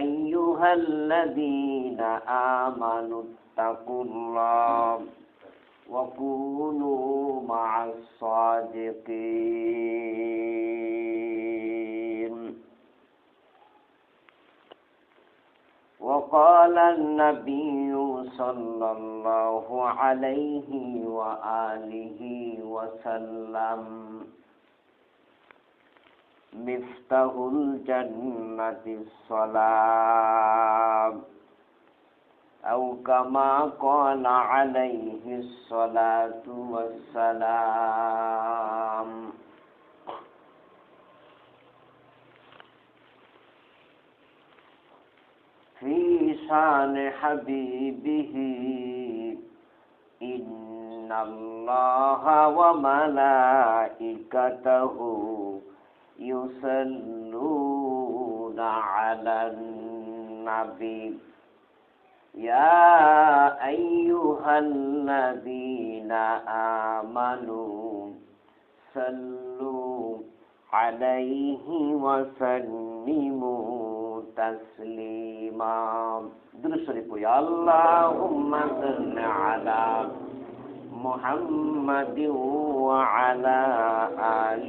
أيها الذين آمنوا اتقوا الله وكونوا مع الصادقين. وقال النبي صلى الله عليه وآله وسلم مفتاح الجنة الصلاة. أو كما قال عليه الصلاة والسلام. في شان حبيبه إن الله وملائكته يصلون على النبي يا أيها الذين آمنوا صلوا عليه وسلموا تسليما درسوا يا اللهم صل على محمد وعلى آل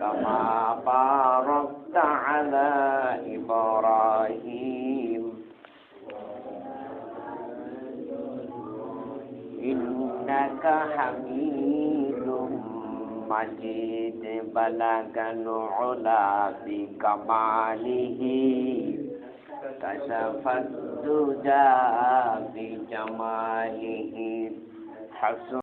كما باركت على إبراهيم. إنك حميد مجيد. بلغ العلا بكماله. كشف الدجى بجماله. حسن